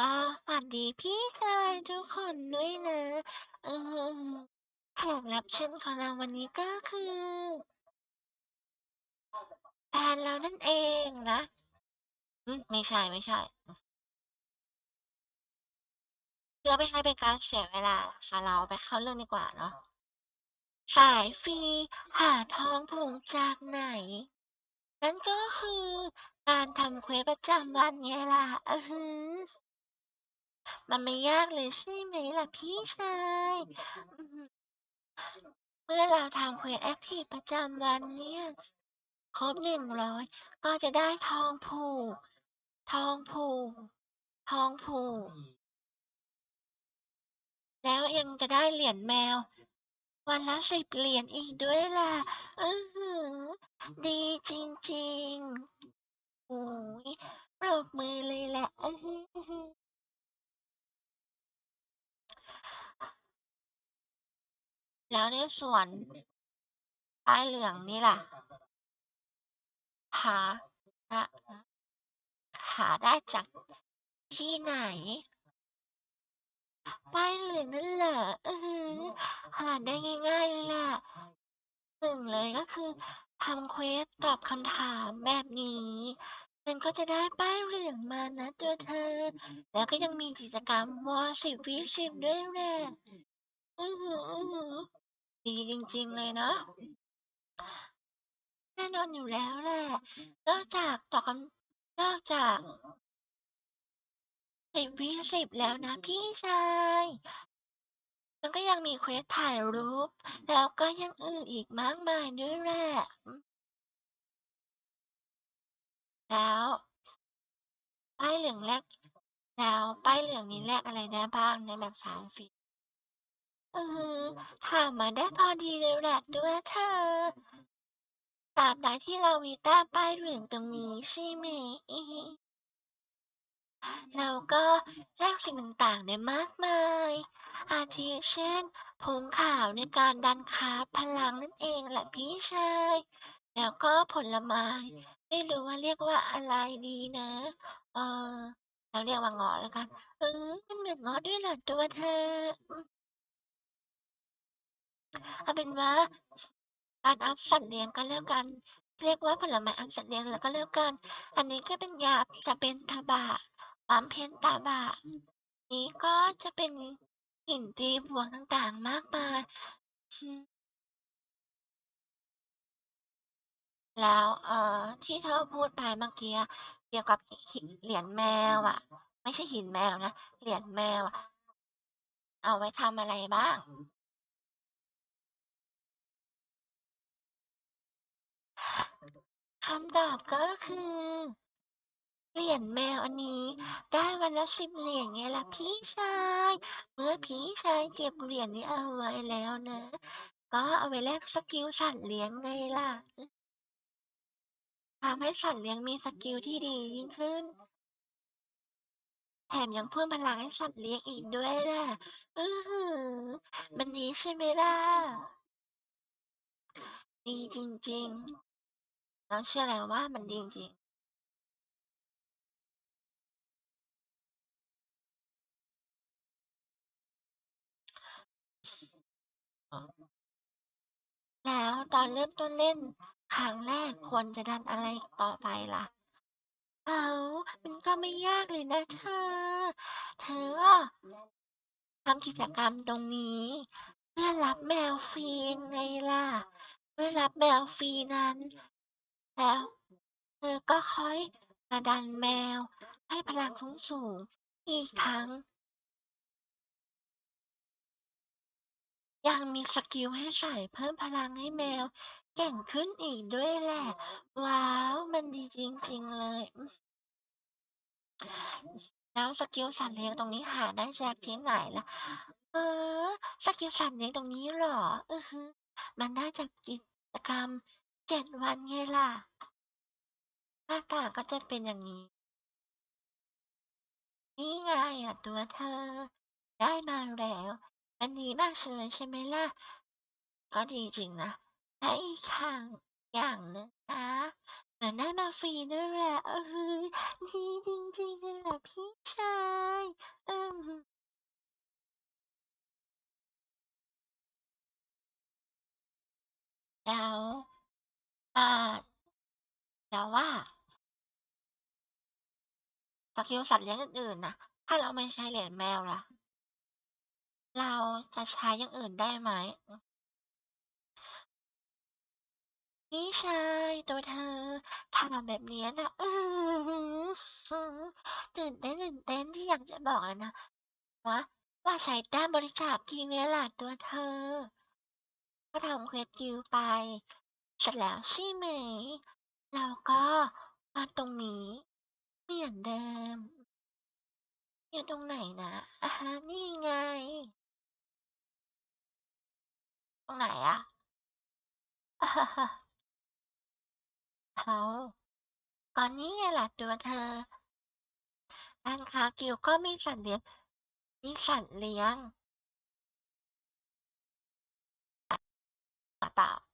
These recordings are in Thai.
ก็สวัสดีพี่ชายทุกคนด้วยนะ เออแขกรับเชิญของเราวันนี้ก็คือแฟนเรานั่นเองนะอืมไม่ใช่ไม่ใช่เพื่อไม่ให้เป็นการเสียเวลานะคะเราไปเข้าเรื่องดีกว่าเนาะสายฟรีหาทองผูกจากไหน นั่นก็คือการทำเควสประจำวันไงล่ะอือ มันไม่ยากเลยใช่ไหมล่ะพี่ชายอือหือเมื่อเราทำเควสแอคทีฟประจำวันเนี่ย ครบหนึ่งร้อยก็จะได้ทองผูกทองผูกทองผูกแล้วยังจะได้เหรียญแมว วันละสิบเหรียญอีกด้วยล่ะอือหือ ดีจริงๆโอ้ยปรบมือเลยแหละอือหือ แล้วในส่วนป้ายเหลืองนี่ล่ะ หาหาได้จากที่ไหน ป้ายเหลืองนั่นแหละเออหาได้ง่ายๆลยล่ะหนึ่งเลยก็คือทำเควสตอบคำถามแบบนี้ มันก็จะได้ป้ายเหลืองมานะตัวเธอ แล้วก็ยังมีกิจกรรมวอสิบวิสิบด้วยแหละ อือหืออื้อหือดีจริง ๆ เลยเนาะ แน่นอนอยู่แล้วแหละ นอกจากตอบคำ นอกจากสิบวิสิบแล้วนะพี่ชาย มันก็ยังมี เควส ถ่ายรูป แล้วก็ยังอื่นอีกมากมายด้วยแหละ อืม แล้ว ป้ายเหลืองแรก แล้วป้ายเหลืองนี้แลกอะไรได้บ้างในแบบสามฟรี ออถามมาได้พอดีเลยแหละตัวเธอตราบใดที่เรามีแต้มป้ายเหลืองตรงนี้ใช่ไหม เราก็แลกสิ่งต่างๆได้มากมาย อาทิเช่นผงขาวในการดันคาพลังนั่นเองแหละพี่ชาย แล้วก็ผลไม้ ไม่รู้ว่าเรียกว่าอะไรดีนะ เออ เราเรียกว่าเงาะแล้วกัน เออมันเหมือนเงาะด้วยเหรอตัวเธอ เอาเป็นว่าการอัพสัตว์เลี้ยงก็แล้วกัน เรียกว่าผลไม้อัพสัตว์เลี้ยงแล้วก็แล้วกัน อันนี้ก็เป็นยาจะเป็นทบะปั๊มเพนตาบะนี้ก็จะเป็นหินตีบวกต่างๆมากมายแล้วเอ่อที่เธอพูดไปเมื่อกี้เกี่ยวกับหินเหรียญแมวอะไม่ใช่หินแมวนะเหรียญแมวอะเอาไว้ทำอะไรบ้าง? คำตอบก็คือ เหรียญแมวอันนี้ ได้วันละ10เหรียญไงล่ะพี่ชาย เมื่อพี่ชายเก็บเหรียญนี้เอาไว้แล้วนะ ก็เอาไว้แลกสกิลสัตว์เลี้ยงไงล่ะทำให้สัตว์เลี้ยงมีสกิลที่ดียิ่งขึ้น แถมยังเพิ่มพลังให้สัตว์เลี้ยงอีกด้วยแหละอื้อฮือมันดีใช่ไหมล่ะ?ดีจริงๆ เราเชื่อแล้วว่ามันดีจริง ๆอ๋อแล้วตอนเริ่มต้นเล่น ครั้งแรกควรจะดันอะไรต่อไปล่ะ?อ้าวมันก็ไม่ยากเลยนะเธอ เธออะทำกิจกรรมตรงนี้เพื่อรับแมวฟรียังไงล่ะเพื่อรับแมวฟรีนั้น แล้วเธอก็ค่อยมาดันแมวให้พลังสูงๆอีกทั้ง ยังมีสกิลให้ใส่เพิ่มพลังให้แมวเก่งขึ้นอีกด้วยแหละ ว้าวมันดีจริงๆเลย แล้วสกิลสัตว์เลี้ยงตรงนี้หาได้จากที่ไหนล่ะ เ?ออ สกิลสัตว์เลี้ยงตรงนี้หรอ?อือฮึมันได้จากกิจกรรม เจ็ดวันไงล่ะ หน้าตาก็จะเป็นอย่างนี้ นี่ไงอะตัวเธอ ได้มาแล้ว มันดีมากเลยใช่ไหมล่ะ ก็ดีจริงนะและอีกข้างอย่างนึงนะเหมือนได้มาฟรีด้วยแหละเออดีจริงๆเลยล่ะพี่ชายอืมแล้ว อ่าแล้วว่า สกิลสัตว์เลี้ยงอื่นๆน่ะถ้าเราไม่ใช้เหรียญแมวล่ะ เราจะใช้อย่างอื่นได้ไหม?พี่ชายตัวเธอถามแบบนี้นะอือฮือตื่นเต้นที่อยากจะบอกนะว่าว่าใช้แต้มบริจาคกิลเนี่ยล่ะตัวเธอ ก็ทำเควสกิลไป เสร็จแล้วใช่ไหม แล้วก็มาตรงนี้ เหมือนเดิม อยู่ตรงไหนนะ?อะฮะนี่ไง ตรงไหนอะ?อ้าวก็นี่ไงล่ะตัวเธอร้านคากิลก็มีสัตว์เลี้ยง มีสัตว์เลี้ยงเปล่า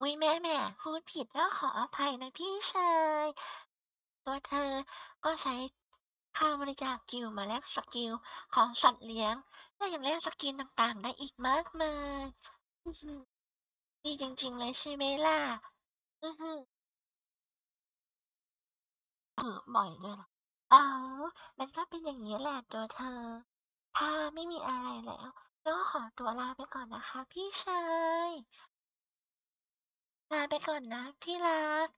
อุ๊ยแหมๆพูดผิดก็ขออภัยนะพี่ชาย ตัวเธอก็ใช้ค่าบริจาคกิลมาแลกสกิลของสัตว์เลี้ยง และยังแลกสกินต่างๆ ได้อีกมากมายอื้อฮือดีจริง ๆ เลยใช่ไหมล่ะ?อืออบ่อยด้วยเหรอ?อ๋อมันก็เป็นอย่างงี้แหละตัวเธอ ถ้าไม่มีอะไรแล้วก็ขอตัวลาไปก่อนนะคะ พี่ชาย ลาไปก่อนนะที่รัก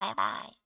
บ๊ายบาย